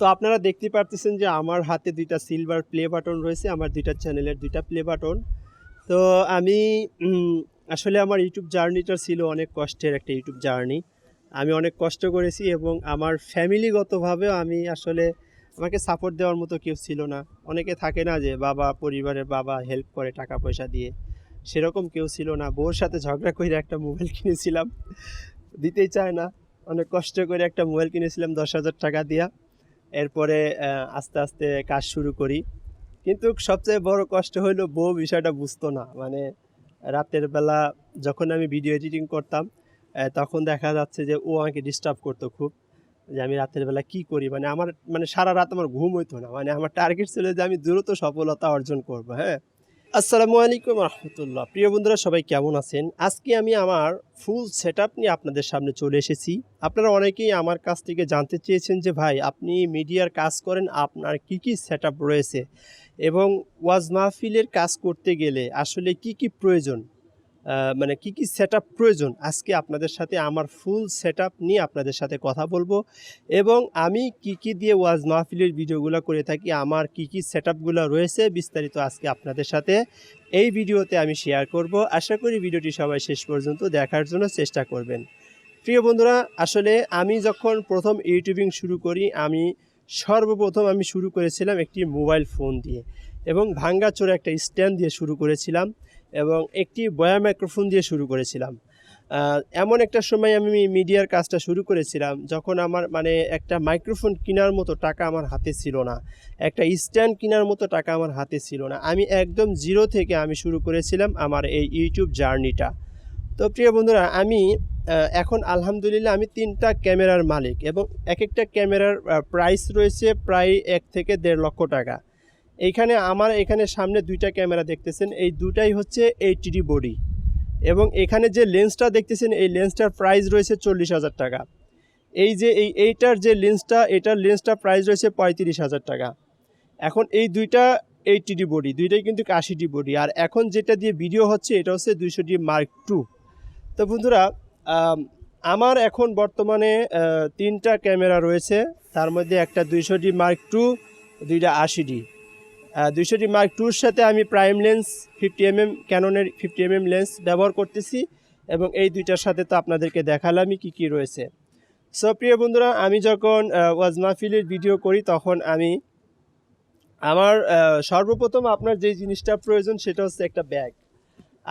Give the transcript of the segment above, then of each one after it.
তো আপনারা দেখতে পারতেছেন যে আমার হাতে দুইটা সিলভার প্লে বাটন রয়েছে, আমার দুইটা চ্যানেলের দুইটা প্লে বাটন তো আমি আসলে আমার ইউটিউব জার্নিটা ছিল অনেক কষ্টের একটা ইউটিউব জার্নি আমি অনেক কষ্ট করেছি এবং আমার ফ্যামিলিগতভাবেও আমি আসলে আমাকে সাপোর্ট দেওয়ার মতো কেউ ছিল না। অনেকে থাকে না যে বাবা পরিবারের বাবা হেল্প করে টাকা পয়সা দিয়ে, সেরকম কেউ ছিল না। বউর সাথে ঝগড়া করে একটা মোবাইল কিনেছিলাম, দিতেই চায় না। অনেক কষ্ট করে একটা মোবাইল কিনেছিলাম দশ হাজার টাকা দিয়া। এরপরে আস্তে আস্তে কাজ শুরু করি। কিন্তু সবচেয়ে বড় কষ্ট হলো বউ বিষয়টা বুঝতো না। মানে রাতের বেলা যখন আমি ভিডিও এডিটিং করতাম তখন দেখা যাচ্ছে যে ও আমাকে ডিস্টার্ব করতো খুব, যে আমি রাতের বেলা কি করি? মানে আমার মানে সারা রাত আমার ঘুম হইতো না। মানে আমার টার্গেট ছিল যে আমি দ্রুত সফলতা অর্জন করব হ্যাঁ? আসসালামু আলাইকুম রহমতুল্লাহ। প্রিয় বন্ধুরা, সবাই কেমন আছেন? আজকে আমি আমার ফুল সেট নিয়ে আপনাদের সামনে চলে এসেছি। আপনারা অনেকেই আমার কাছ থেকে জানতে চেয়েছেন যে, ভাই, আপনি মিডিয়ার কাজ করেন, আপনার কি কি সেট রয়েছে? এবং ওয়াজ মাহফিলের কাজ করতে গেলে আসলে কি কি প্রয়োজন? মানে কি কি সেট প্রয়োজন? আজকে আপনাদের সাথে আমার ফুল সেট নিয়ে আপনাদের সাথে কথা বলব এবং আমি কি কি দিয়ে ওয়াজ মাহফিলের ভিডিওগুলো করে থাকি, আমার কি কি সেট রয়েছে বিস্তারিত আজকে আপনাদের সাথে এই ভিডিওতে আমি শেয়ার করব। আশা করি ভিডিওটি সবাই শেষ পর্যন্ত দেখার জন্য চেষ্টা করবেন। প্রিয় বন্ধুরা, আসলে আমি যখন প্রথম ইউটিউবিং শুরু করি, আমি সর্বপ্রথম আমি শুরু করেছিলাম একটি মোবাইল ফোন দিয়ে এবং ভাঙ্গাচোরা একটা স্ট্যান্ড দিয়ে শুরু করেছিলাম। এবং একটি বয়া মাইক্রোফোন দিয়ে শুরু করেছিলাম। এমন একটা সময় আমি মিডিয়ার কাজটা শুরু করেছিলাম যখন আমার মানে একটা মাইক্রোফোন কেনার মতো টাকা আমার হাতে ছিল না। একটা স্ট্যান্ড কেনার মতো টাকা আমার হাতে ছিল না। আমি একদম জিরো থেকে আমি শুরু করেছিলাম আমার এই ইউটিউব জার্নিটা। তো প্রিয় বন্ধুরা, আমি এখন আলহামদুলিল্লাহ আমি তিনটা ক্যামেরার মালিক এবং এক একটা ক্যামেরার প্রাইস রয়েছে প্রায় এক থেকে দেড় লক্ষ টাকা। এইখানে আমার এখানে সামনে দুইটা ক্যামেরা দেখতেছেন, এই দুটাই হচ্ছে এইচডি বডি। এবং এখানে যে লেন্সটা দেখতেছেন, এই লেন্সটার প্রাইস রয়েছে চল্লিশ হাজার টাকা। এই যে এই এইটার যে লেন্সটা, এটার লেন্সটা প্রাইস রয়েছে পঁয়ত্রিশ হাজার টাকা। এখন এই দুইটা এইচডি বডি, দুইটাই কিন্তু আশিটি বডি। আর এখন যেটা দিয়ে ভিডিও হচ্ছে, এটা হচ্ছে দুইশো ডি মার্ক টু তো বন্ধুরা আমার এখন বর্তমানে তিনটা ক্যামেরা রয়েছে। তার মধ্যে একটা দুইশো ডি মার্ক টু দুইটা আশি ডি দুইশো ডি মার্ক টুর সাথে আমি prime lens fifty M M ক্যাননের fifty M M lens ব্যবহার করতেছি এবং এই দুইটার সাথে তো আপনাদেরকে দেখালামই কী কী রয়েছে। সো প্রিয় বন্ধুরা, আমি যখন ওয়াজ মাহফিলের ভিডিও করি, তখন আমি আমার সর্বপ্রথম আপনার যে জিনিসটা প্রয়োজন সেটা হচ্ছে একটা ব্যাগ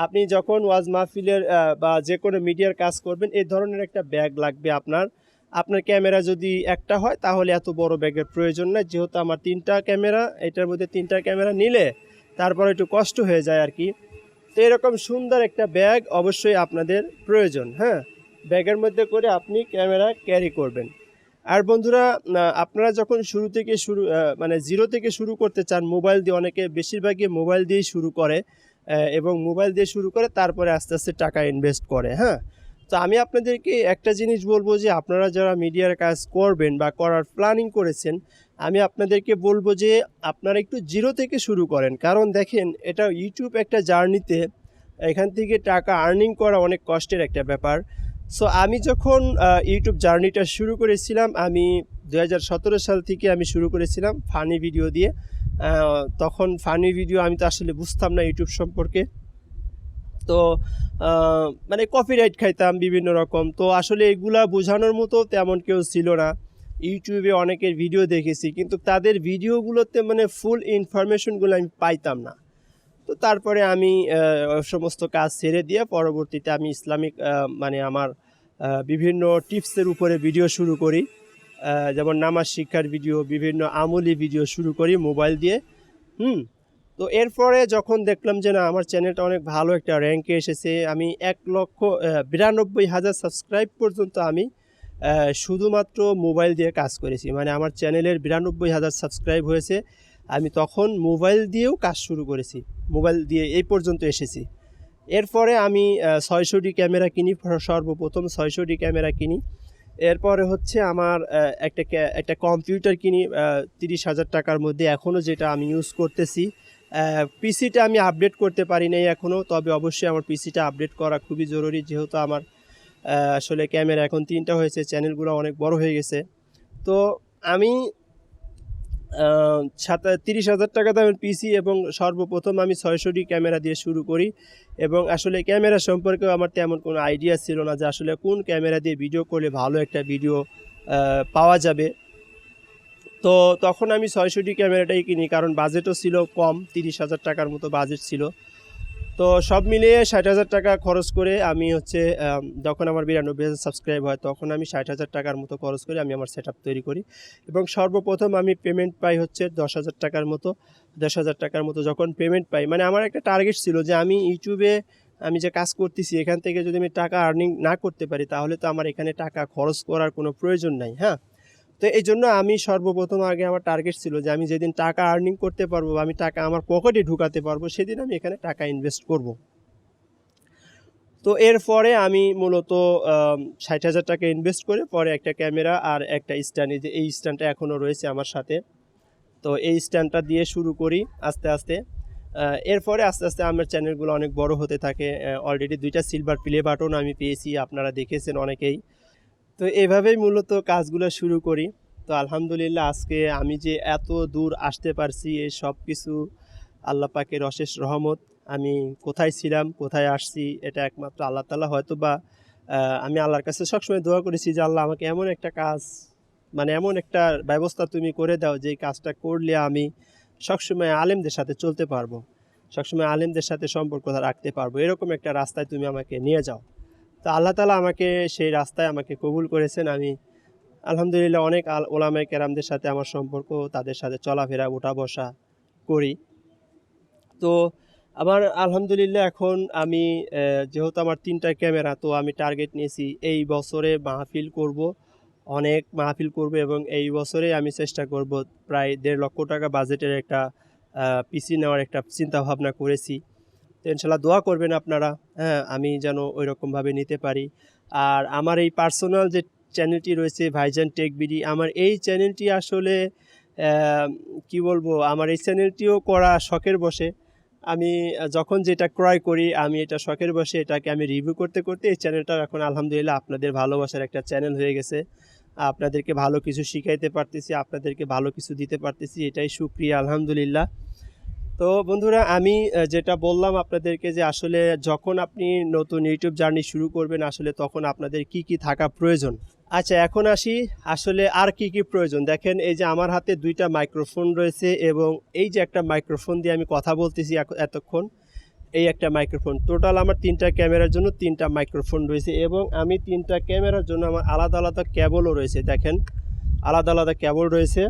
আপনি যখন ওয়াজ মাহফিলের বা যে কোনো মিডিয়ার কাজ করবেন, এই ধরনের একটা ব্যাগ লাগবে আপনার। আপনার ক্যামেরা যদি একটা হয়, তাহলে এত বড় ব্যাগের প্রয়োজন নাই। যেহেতু আমার তিনটা ক্যামেরা, এটার মধ্যে তিনটা ক্যামেরা নিলে তারপর একটু কষ্ট হয়ে যায় আর কি। তো এরকম সুন্দর একটা ব্যাগ অবশ্যই আপনাদের প্রয়োজন হ্যাঁ? ব্যাগের মধ্যে করে আপনি ক্যামেরা ক্যারি করবেন। আর বন্ধুরা আপনারা যখন শুরু থেকে শুরু মানে জিরো থেকে শুরু করতে চান, মোবাইল দিয়ে অনেকে বেশিরভাগই মোবাইল দিয়েই শুরু করে এবং মোবাইল দিয়ে শুরু করে তারপরে আস্তে আস্তে টাকা ইনভেস্ট করে হ্যাঁ? তো আমি আপনাদেরকে একটা জিনিস বলব যে আপনারা যারা মিডিয়ার কাজ করবেন বা করার প্ল্যানিং করেছেন, আমি আপনাদেরকে বলব যে আপনারা একটু জিরো থেকে শুরু করেন। কারণ দেখেন, এটা ইউটিউব একটা জার্নিতে এখান থেকে টাকা আর্নিং করা অনেক কষ্টের একটা ব্যাপার। সো আমি যখন ইউটিউব জার্নিটা শুরু করেছিলাম, আমি দু হাজার সতেরো সাল থেকে আমি শুরু করেছিলাম ফানি ভিডিও দিয়ে। তখন ফানি ভিডিও আমি তো আসলে বুঝতাম না ইউটিউব সম্পর্কে। তো মানে কপিরাইট খাইতাম বিভিন্ন রকম। তো আসলে এগুলা বোঝানোর মতো তেমন কেউ ছিল না। ইউটিউবে অনেকের ভিডিও দেখেছি, কিন্তু তাদের ভিডিওগুলোতে মানে ফুল ইনফরমেশনগুলো আমি পাইতাম না। তো তারপরে আমি সমস্ত কাজ ছেড়ে দিয়ে পরবর্তীতে আমি ইসলামিক মানে আমার বিভিন্ন টিপসের উপরে ভিডিও শুরু করি। যেমন নামাজ শিক্ষার ভিডিও বিভিন্ন আমলি ভিডিও শুরু করি মোবাইল দিয়ে। হুম? তো এরপরে যখন দেখলাম যে না, আমার চ্যানেলটা অনেক ভালো একটা র্যাঙ্কে এসেছে, আমি এক লক্ষ বিরানব্বই হাজার সাবস্ক্রাইব পর্যন্ত আমি শুধুমাত্র মোবাইল দিয়ে কাজ করেছি। মানে আমার চ্যানেলের বিরানব্বই হাজার সাবস্ক্রাইব হয়েছে, আমি তখন মোবাইল দিয়েও কাজ শুরু করেছি মোবাইল দিয়ে এই পর্যন্ত এসেছি। এরপরে আমি ছয়শো ডি ক্যামেরা কিনি সর্বপ্রথম ছয়শো ডি ক্যামেরা কিনি। এরপরে হচ্ছে আমার একটা একটা কম্পিউটার কিনি তিরিশ হাজার টাকার মধ্যে। এখনও যেটা আমি ইউজ করতেছি পিসিটা আমি আপডেট করতে পারি নাই এখনও তবে অবশ্যই আমার পিসিটা আপডেট করা খুবই জরুরি, যেহেতু আমার আসলে ক্যামেরা এখন তিনটা হয়েছে চ্যানেলগুলো অনেক বড় হয়ে গেছে। তো আমি সাতা, তিরিশ হাজার টাকা দামের পিসি এবং সর্বপ্রথম আমি ছয়শো ডি ক্যামেরা দিয়ে শুরু করি এবং আসলে ক্যামেরা সম্পর্কেও আমার তেমন কোনো আইডিয়া ছিল না যে আসলে কোন ক্যামেরা দিয়ে ভিডিও করলে ভালো একটা ভিডিও পাওয়া যাবে। তো তখন আমি ছয়শো ডি ক্যামেরাটাই কিনি, কারণ বাজেটও ছিল কম, তিরিশ হাজার টাকার মতো বাজেট ছিল। তো সব মিলিয়ে ষাট হাজার টাকা খরচ করে আমি হচ্ছে যখন আমার বিরানব্বই হাজার সাবস্ক্রাইব হয়, তখন আমি ষাট হাজার টাকার মতো খরচ করে আমি আমার সেট তৈরি করি। এবং সর্বপ্রথম আমি পেমেন্ট পাই হচ্ছে দশ হাজার টাকার মতো, দশ হাজার টাকার মতো যখন পেমেন্ট পাই। মানে আমার একটা টার্গেট ছিল যে আমি ইউটিউবে আমি যে কাজ করতেছি, এখান থেকে যদি আমি টাকা আর্নিং না করতে পারি, তাহলে তো আমার এখানে টাকা খরচ করার কোনো প্রয়োজন নাই হ্যাঁ? তো এই জন্য আমি সর্বপ্রথম আগে আমার টার্গেট ছিল যে আমি যেদিন টাকা আর্নিং করতে পারব আমি টাকা আমার পকেটে ঢুকাতে পারব, সেদিন আমি এখানে টাকা ইনভেস্ট করব। তো এরপরে আমি মূলত ষাট হাজার টাকা ইনভেস্ট করে পরে একটা ক্যামেরা আর একটা স্ট্যান্ড এই যে এই স্ট্যান্ডটা এখনও রয়েছে আমার সাথে। তো এই স্ট্যান্ডটা দিয়ে শুরু করি আস্তে আস্তে। এরপরে আস্তে আস্তে আমার চ্যানেলগুলো অনেক বড় হতে থাকে। অলরেডি দুইটা সিলভার প্লে বাটন আমি পেয়েছি, আপনারা দেখেছেন অনেকেই। তো এভাবেই মূলত কাজগুলো শুরু করি। তো আলহামদুলিল্লাহ আজকে আমি যে এত দূর আসতে পারছি এই সব কিছু আল্লাহ পাকের অশেষ রহমত। আমি কোথায় ছিলাম, কোথায় আসছি, এটা একমাত্র আল্লাহ তালা হয়তো বা আমি আল্লাহর কাছে সবসময় দোয়া করেছি যে আল্লাহ আমাকে এমন একটা কাজ মানে এমন একটা ব্যবস্থা তুমি করে দাও যে কাজটা করলে আমি সবসময় আলেমদের সাথে চলতে পারব, সবসময় আলেমদের সাথে সম্পর্ক রাখতে পারব, এরকম একটা রাস্তায় তুমি আমাকে নিয়ে যাও। তো আল্লাহ তালা আমাকে সেই রাস্তায় আমাকে কবুল করেছেন। আমি আলহামদুলিল্লাহ অনেক আল ওলামাই কেরামদের সাথে আমার সম্পর্ক, তাদের সাথে চলাফেরা ওঠা বসা করি। তো আমার আলহামদুলিল্লাহ এখন আমি যেহেতু আমার তিনটা ক্যামেরা, তো আমি টার্গেট নিয়েছি, এই বছরে মাহফিল করব। অনেক মাহফিল করব এবং এই বছরে আমি চেষ্টা করব প্রায় দেড় লক্ষ টাকা বাজেটের একটা পিসি নেওয়ার একটা চিন্তা ভাবনা করেছি। তো ইনশাল্লাহ দোয়া করবেন আপনারা হ্যাঁ আমি যেন ওই রকমভাবে নিতে পারি। আর আমার এই পার্সোনাল যে চ্যানেলটি রয়েছে, ভাইজান টেক বিডি, আমার এই চ্যানেলটি আসলে কি বলব, আমার এই চ্যানেলটিও করা শখের বসে। আমি যখন যেটা ক্রয় করি, আমি এটা শখের বসে, এটাকে আমি রিভিউ করতে করতে এই চ্যানেলটা এখন আলহামদুলিল্লাহ আপনাদের ভালোবাসার একটা চ্যানেল হয়ে গেছে। আপনাদেরকে ভালো কিছু শিখাইতে পারতেছি, আপনাদেরকে ভালো কিছু দিতে পারতেছি, এটাই সুক্রিয়া, আলহামদুলিল্লাহ। তো বন্ধুরা, আমি যেটা বললাম আপনাদেরকে যে আসলে যখন আপনি নতুন ইউটিউব জার্নি শুরু করবেন, আসলে তখন আপনাদের কি কি থাকা প্রয়োজন। আচ্ছা এখন আসি, আসলে আর কি কি প্রয়োজন? দেখেন, এই যে আমার হাতে দুইটা মাইক্রোফোন রয়েছে এবং এই যে একটা মাইক্রোফোন দিয়ে আমি কথা বলতেছি এতক্ষণ, এই একটা মাইক্রোফোন টোটাল আমার তিনটা ক্যামেরার জন্য তিনটা মাইক্রোফোন রয়েছে এবং আমি তিনটা ক্যামেরার জন্য আমার আলাদা আলাদা ক্যাবলও রয়েছে। দেখেন, আলাদা আলাদা ক্যাবল রয়েছে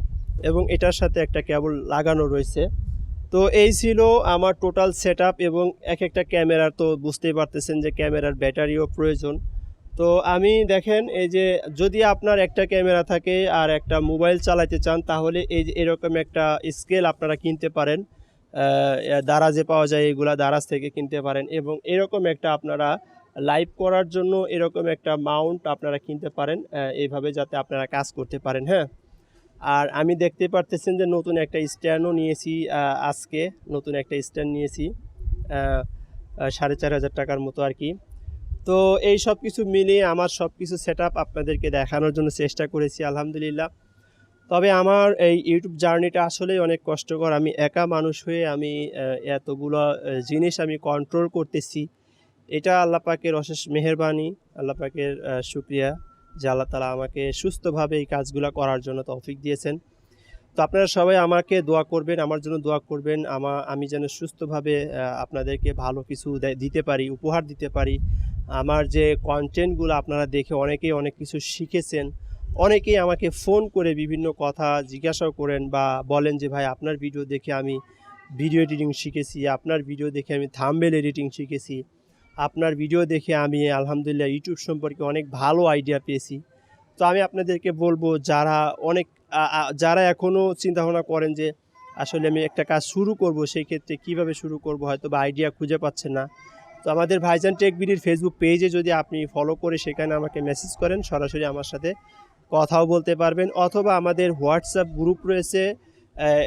এবং এটার সাথে একটা ক্যাবল লাগানো রয়েছে। তো এই ছিল আমার টোটাল সেট এবং এক একটা ক্যামেরার তো বুঝতেই পারতেছেন যে ক্যামেরার ব্যাটারিও প্রয়োজন। তো আমি দেখেন এই যে যদি আপনার একটা ক্যামেরা থাকে আর একটা মোবাইল চালাতে চান, তাহলে এই যে এরকম একটা স্কেল আপনারা কিনতে পারেন। দারাজে পাওয়া যায় এগুলা দারাজ থেকে কিনতে পারেন এবং এরকম একটা আপনারা লাইভ করার জন্য এরকম একটা মাউন্ট আপনারা কিনতে পারেন এইভাবে যাতে আপনারা কাজ করতে পারেন হ্যাঁ? আর আমি দেখতে পারতেছেন যে নতুন একটা স্ট্যান্ডও নিয়েছি আজকে নতুন একটা স্ট্যান্ড নিয়েছি সাড়ে চার হাজার টাকার মতো আর কি। তো এই সব কিছু মিলিয়ে আমার সব কিছু সেট আপনাদেরকে দেখানোর জন্য চেষ্টা করেছি আলহামদুলিল্লাহ। তবে আমার এই ইউটিউব জার্নিটা আসলেই অনেক কষ্টকর। আমি একা মানুষ হয়ে আমি এতগুলো জিনিস আমি কন্ট্রোল করতেছি। এটা আল্লাহ পাকের অশেষ মেহেরবানি আল্লাহ পাকের আহ, শুক্রিয়া। যে আল্লাহ তালা আমাকে সুস্থভাবে এই কাজগুলো করার জন্য তৌফিক দিয়েছেন। তো আপনারা সবাই আমাকে দোয়া করবেন, আমার জন্য দোয়া করবেন, আমা, আমি যেন সুস্থভাবে আপনাদেরকে ভালো কিছু দিতে পারি, উপহার দিতে পারি। আমার যে কন্টেন্টগুলো আপনারা দেখে অনেকেই অনেক কিছু শিখেছেন, অনেকেই আমাকে ফোন করে বিভিন্ন কথা জিজ্ঞাসাও করেন বা বলেন যে, ভাই, আপনার ভিডিও দেখে আমি ভিডিও এডিটিং শিখেছি, আপনার ভিডিও দেখে আমি থাম্বেল এডিটিং শিখেছি। আপনার ভিডিও দেখে আমি আলহামদুলিল্লাহ ইউটিউব সম্পর্কে অনেক ভালো আইডিয়া পেয়েছি। তো আমি আপনাদেরকে বলব, যারা অনেক যারা এখনও চিন্তাভাবনা করেন যে আসলে আমি একটা কাজ শুরু করব, সেই ক্ষেত্রে কীভাবে শুরু করব, হয়তো বা আইডিয়া খুঁজে পাচ্ছেন না। তো আমাদের ভাইজান টেক বিডির ফেসবুক পেজে যদি আপনি ফলো করে সেখানে আমাকে মেসেজ করেন, সরাসরি আমার সাথে কথাও বলতে পারবেন। অথবা আমাদের হোয়াটসঅ্যাপ গ্রুপ রয়েছে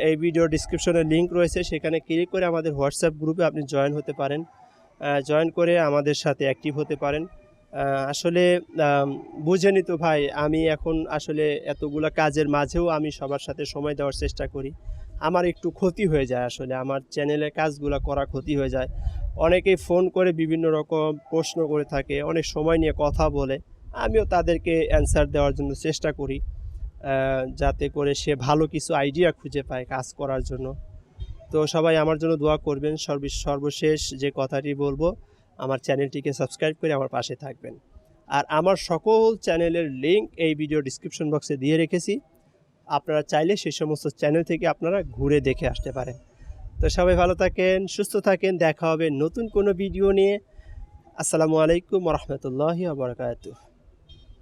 এই ভিডিও ডিসক্রিপশনে লিঙ্ক রয়েছে, সেখানে ক্লিক করে আমাদের হোয়াটসঅ্যাপ গ্রুপে আপনি জয়েন হতে পারেন। জয়েন করে আমাদের সাথে অ্যাক্টিভ হতে পারেন। আসলে বুঝেনি তো ভাই, আমি এখন আসলে এতগুলা কাজের মাঝেও আমি সবার সাথে সময় দেওয়ার চেষ্টা করি। আমার একটু ক্ষতি হয়ে যায় আসলে, আমার চ্যানেলের কাজগুলো করা ক্ষতি হয়ে যায়। অনেকেই ফোন করে বিভিন্ন রকম প্রশ্ন করে থাকে, অনেক সময় নিয়ে কথা বলে। আমিও তাদেরকে অ্যান্সার দেওয়ার জন্য চেষ্টা করি যাতে করে সে ভালো কিছু আইডিয়া খুঁজে পায় কাজ করার জন্য। তো সবাই আমার জন্য দোয়া করবেন। সর্ব, সর্বশেষ যে কথাটি বলব, আমার চ্যানেলটিকে সাবস্ক্রাইব করে আমার পাশে থাকবেন। আর আমার সকল চ্যানেলের লিঙ্ক এই ভিডিও ডিসক্রিপশন বক্সে দিয়ে রেখেছি। আপনারা চাইলে সেই সমস্ত চ্যানেল থেকে আপনারা ঘুরে দেখে আসতে পারেন। তো সবাই ভালো থাকেন, সুস্থ থাকেন, দেখা হবে নতুন কোনো ভিডিও নিয়ে। আসসালামু আলাইকুম রহমতুল্লাহি আবরকাত